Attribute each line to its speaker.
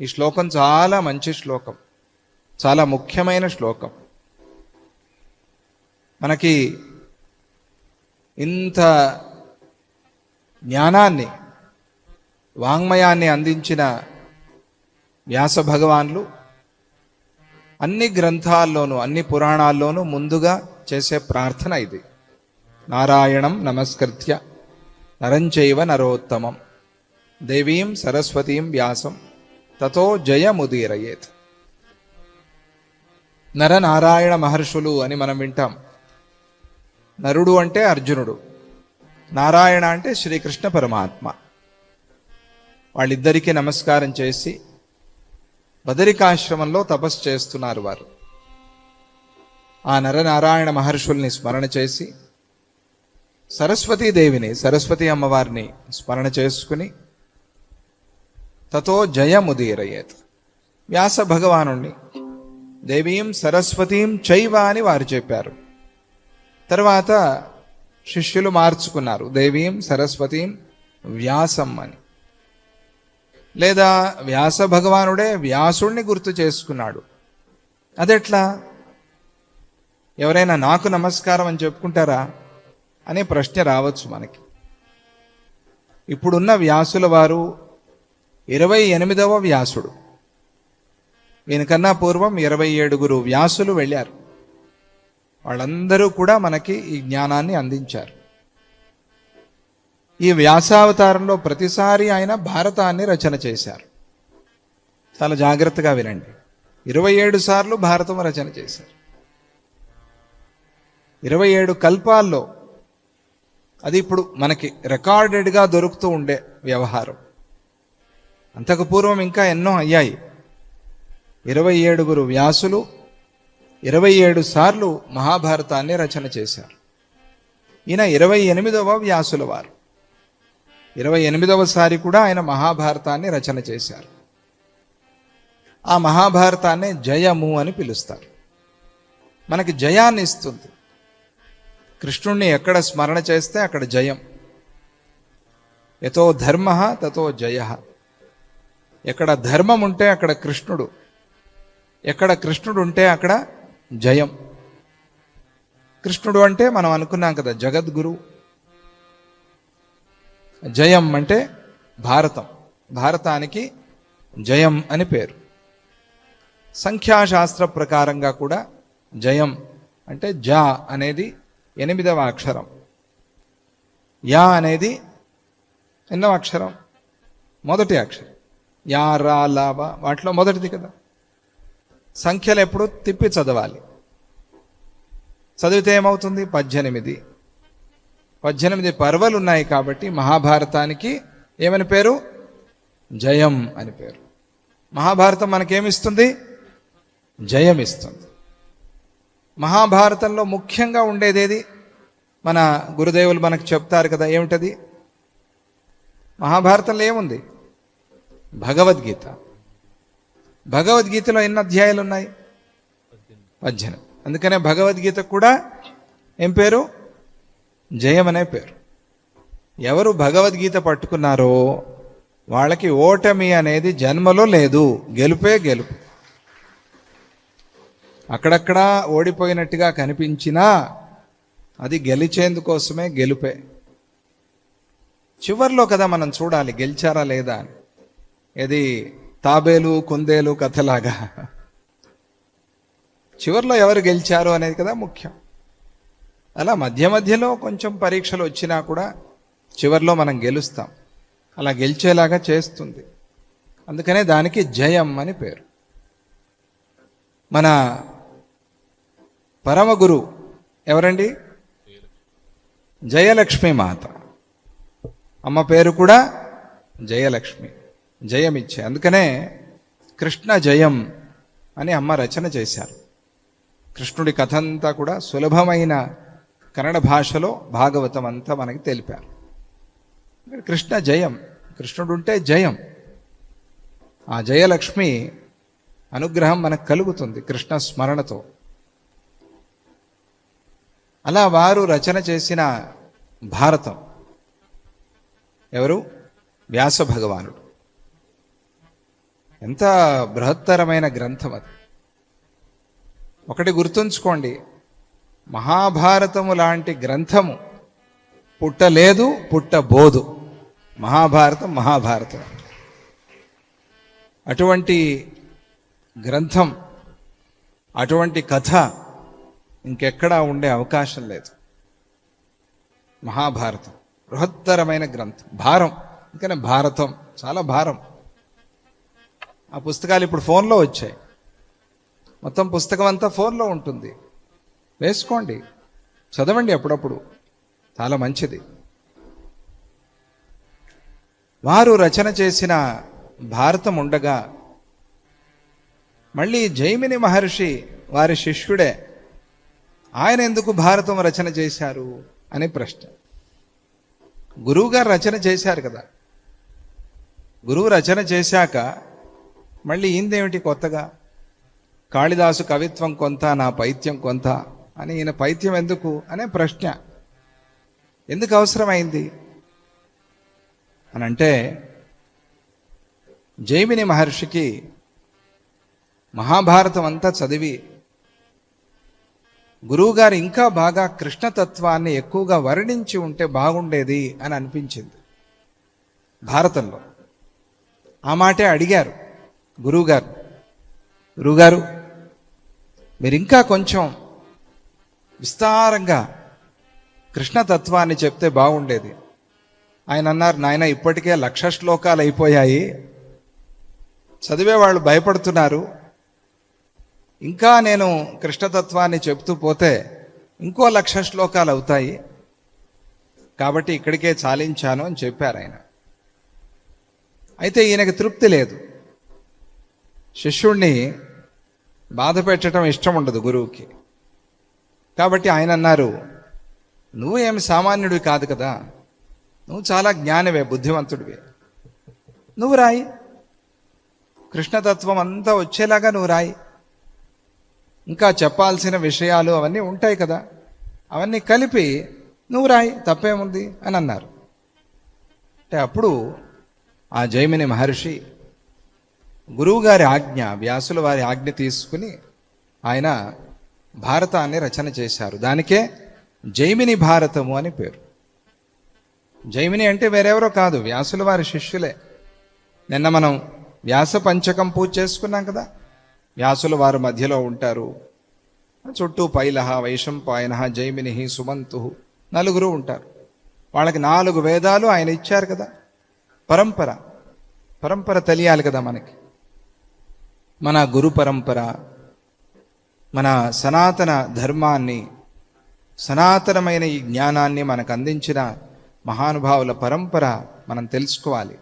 Speaker 1: ఈ శ్లోకం చాలా మంచి శ్లోకం. చాలా ముఖ్యమైన శ్లోకం. మనకి ఇంత జ్ఞానాన్ని వాంగ్మయాన్ని అందించిన వ్యాస భగవాన్లు అన్ని గ్రంథాల్లోనూ అన్ని పురాణాల్లోనూ ముందుగా చేసే ప్రార్థన ఇది. నారాయణం నమస్కృత్య. నరంచైవ నరోత్తమం. దేవీం సరస్వతీం వ్యాసం. తతో జయముదీరయేత్. నరనారాయణ మహర్షులు అని మనం వింటాం. నరుడు అంటే అర్జునుడు. నారాయణ అంటే శ్రీకృష్ణ పరమాత్మ. వాళ్ళిద్దరికీ నమస్కారం చేసి బదరికాశ్రమంలో తపస్సు చేస్తున్నారు వారు. ఆ నరనారాయణ మహర్షుల్ని స్మరణ చేసి సరస్వతీదేవిని సరస్వతి అమ్మవారిని స్మరణ చేసుకుని తతో జయముదీరయేత్. వ్యాస భగవాను దేవీం సరస్వతీం చైవ అని వారు చెప్పారు. తర్వాత శిష్యులు మార్చుకున్నారు. దేవీం సరస్వతీం వ్యాసం అని. లేదా వ్యాస భగవానుడే వ్యాసుణ్ణి గుర్తు చేసుకున్నాడు. అదెట్లా? ఎవరైనా నాకు నమస్కారం అని చెప్పుకుంటారా? అనే ప్రశ్న రావచ్చు మనకి. ఇప్పుడున్న వ్యాసుల వారు ఇరవై ఎనిమిదవ వ్యాసుడు. వీనికన్నా పూర్వం ఇరవై ఏడుగురు వ్యాసులు వెళ్ళారు. వాళ్ళందరూ కూడా మనకి ఈ జ్ఞానాన్ని అందించారు. ఈ వ్యాసావతారంలో ప్రతిసారి ఆయన భారతాన్ని రచన చేశారు. చాలా జాగ్రత్తగా వినండి. ఇరవై ఏడు సార్లు భారతం రచన చేశారు. ఇరవై ఏడు కల్పాల్లో అది ఇప్పుడు మనకి రికార్డెడ్గా దొరుకుతూ ఉండే వ్యవహారం. అంతకు పూర్వం ఇంకా ఎన్నో అయ్యాయి. ఇరవై ఏడుగురు వ్యాసులు ఇరవై ఏడు సార్లు మహాభారతాన్ని రచన చేశారు. ఈయన ఇరవై ఎనిమిదవ వ్యాసుల వారు. ఇరవై ఎనిమిదవసారి కూడా ఆయన మహాభారతాన్ని రచన చేశారు. ఆ మహాభారతాన్ని జయము అని పిలుస్తారు. మనకి జయాన్ని ఇస్తుంది. కృష్ణుణ్ణి ఎక్కడ స్మరణ చేస్తే అక్కడ జయం. ఎతో ధర్మ తతో జయ. ఎక్కడ ధర్మం ఉంటే అక్కడ కృష్ణుడు. ఎక్కడ కృష్ణుడు ఉంటే అక్కడ జయం. కృష్ణుడు అంటే మనం అనుకున్నాం కదా జగద్గురు. జయం అంటే భారతం. భారతానికి జయం అని పేరు. సంఖ్యాశాస్త్ర ప్రకారంగా కూడా జయం అంటే జా అనేది ఎనిమిదవ అక్షరం. యా అనేది ఎన్నవ అక్షరం. మొదటి అక్షరం. యారా లాభ వాటిలో మొదటిది కదా. సంఖ్యలు ఎప్పుడు తిప్పి చదవాలి. చదివితే ఏమవుతుంది? పద్దెనిమిది. పద్దెనిమిది పర్వలు ఉన్నాయి కాబట్టి మహాభారతానికి ఏమని పేరు? జయం అని పేరు. మహాభారతం మనకేమిస్తుంది? జయం ఇస్తుంది మహాభారతంలో ముఖ్యంగా ఉండేదేది? మన గురుదేవులు మనకు చెప్తారు కదా ఏమిటది? మహాభారతంలో ఏముంది? భగవద్గీత. భగవద్గీతలో ఎన్ని అధ్యాయాలు ఉన్నాయి పద్దెనిమిది. అందుకనే భగవద్గీత కూడా ఏం పేరు? జయం అనే పేరు. ఎవరు భగవద్గీత పట్టుకున్నారో వాళ్ళకి ఓటమి అనేది జన్మలో లేదు. గెలుపే గెలుపు. అక్కడక్కడ ఓడిపోయినట్టుగా కనిపించినా అది గెలిచేందుకోసమే గెలుపే. చివర్లో కదా మనం చూడాలి గెలిచారా లేదా అని. ఇది తాబేలు కుందేలు కథలాగా. చివర్లో ఎవరు గెలిచారు అనేది కదా ముఖ్యం. అలా మధ్య మధ్యలో కొంచెం పరీక్షలు వచ్చినా కూడా చివర్లో మనం గెలుస్తాం. అలా గెలిచేలాగా చేస్తుంది. అందుకనే దానికి జయం అని పేరు. మన పరమగురు ఎవరండి? జయలక్ష్మి మాత. అమ్మ పేరు కూడా జయలక్ష్మి. జయం ఇచ్చే అందుకనే కృష్ణ జయం అని అమ్మ రచన చేశారు. కృష్ణుడి కథ అంతా కూడా సులభమైన కన్నడ భాషలో భాగవతం అంతా మనకి తెలిపారు. కృష్ణ జయం కృష్ణుడు ఉంటే జయం. ఆ జయలక్ష్మి అనుగ్రహం మనకు కలుగుతుంది కృష్ణ స్మరణతో. అలా వారు రచన చేసిన భారతం ఎవరు? వ్యాస భగవానుడు. ఎంత బృహత్తరమైన గ్రంథం అది. ఒకటి గుర్తుంచుకోండి మహాభారతము లాంటి గ్రంథము పుట్టలేదు పుట్టబోదు. మహాభారతం మహాభారతం. అటువంటి గ్రంథం అటువంటి కథ ఇంకెక్కడా ఉండే అవకాశం లేదు. మహాభారతం బృహత్తరమైన గ్రంథం భారం. అందుకనే భారతం? చాలా భారం. ఆ పుస్తకాలు ఇప్పుడు ఫోన్లో వచ్చాయి. మొత్తం పుస్తకం అంతా ఫోన్లో ఉంటుంది. వేసుకోండి. చదవండి అప్పుడప్పుడు. చాలా మంచిది. వారు రచన చేసిన భారతం ఉండగా మళ్ళీ జైమిని మహర్షి వారి శిష్యుడే ఆయన ఎందుకు భారతం రచన చేశారు అనే ప్రశ్న. గురువుగారు రచన చేశారు కదా. గురువు రచన చేశాక మళ్ళీ ఈయనదేమిటి కొత్తగా? కాళిదాసు కవిత్వం కొంత నా పైత్యం కొంత అని ఈయన పైత్యం ఎందుకు అనే ప్రశ్న. ఎందుకు అవసరమైంది? అని అంటే జైమిని మహర్షికి మహాభారతం అంతా చదివి గురువుగారు ఇంకా బాగా కృష్ణతత్వాన్ని ఎక్కువగా వర్ణించి ఉంటే బాగుండేది అని అనిపించింది. భారతంలో. ఆ మాటే అడిగారు. గురువుగారు. గురువుగారు మీరు ఇంకా కొంచెం విస్తారంగా కృష్ణతత్వాన్ని చెప్తే బాగుండేది. ఆయన అన్నారు నాయన ఇప్పటికే లక్ష శ్లోకాలు అయిపోయాయి. చదివే వాళ్ళు భయపడుతున్నారు. ఇంకా నేను కృష్ణతత్వాన్ని చెప్తూ పోతే ఇంకో లక్ష శ్లోకాలు అవుతాయి. కాబట్టి ఇక్కడికే చాలించాను అని చెప్పారు ఆయన. అయితే ఈయనకి తృప్తి లేదు. శిష్యుణ్ణి బాధ పెట్టడం ఇష్టం ఉండదు గురువుకి. కాబట్టి ఆయన అన్నారు నువ్వు ఏమి సామాన్యుడివి కాదు కదా. నువ్వు చాలా జ్ఞానివే బుద్ధిమంతుడివే. నువ్వు రాయి. కృష్ణతత్వం అంతా వచ్చేలాగా నువ్వు రాయి. ఇంకా చెప్పాల్సిన విషయాలు అవన్నీ ఉంటాయి కదా. అవన్నీ కలిపి నువ్వు రాయి తప్పేముంది? అని అన్నారు. అంటే అప్పుడు ఆ జైమిని మహర్షి గురువుగారి ఆజ్ఞ వ్యాసుల వారి ఆజ్ఞ తీసుకుని ఆయన భారతాన్ని రచన చేశారు. దానికే జైమిని భారతము అని పేరు. జైమిని అంటే వేరెవరో కాదు వ్యాసుల వారి శిష్యులే. నిన్న మనం వ్యాస పంచకం పూజ చేసుకున్నాం కదా వ్యాసుల వారు మధ్యలో ఉంటారు. చుట్టూ పైలహ వైశంపాయన జైమిని సుమంతు నలుగురు ఉంటారు. వాళ్ళకి నాలుగు వేదాలు ఆయన ఇచ్చారు కదా. పరంపర. పరంపర తెలియాలి కదా మనకి. మన గురు పరంపర మన సనాతన ధర్మాన్ని సనాతనమైన ఈ జ్ఞానాన్ని మనకు అందించిన మహానుభావుల పరంపర మనం తెలుసుకోవాలి.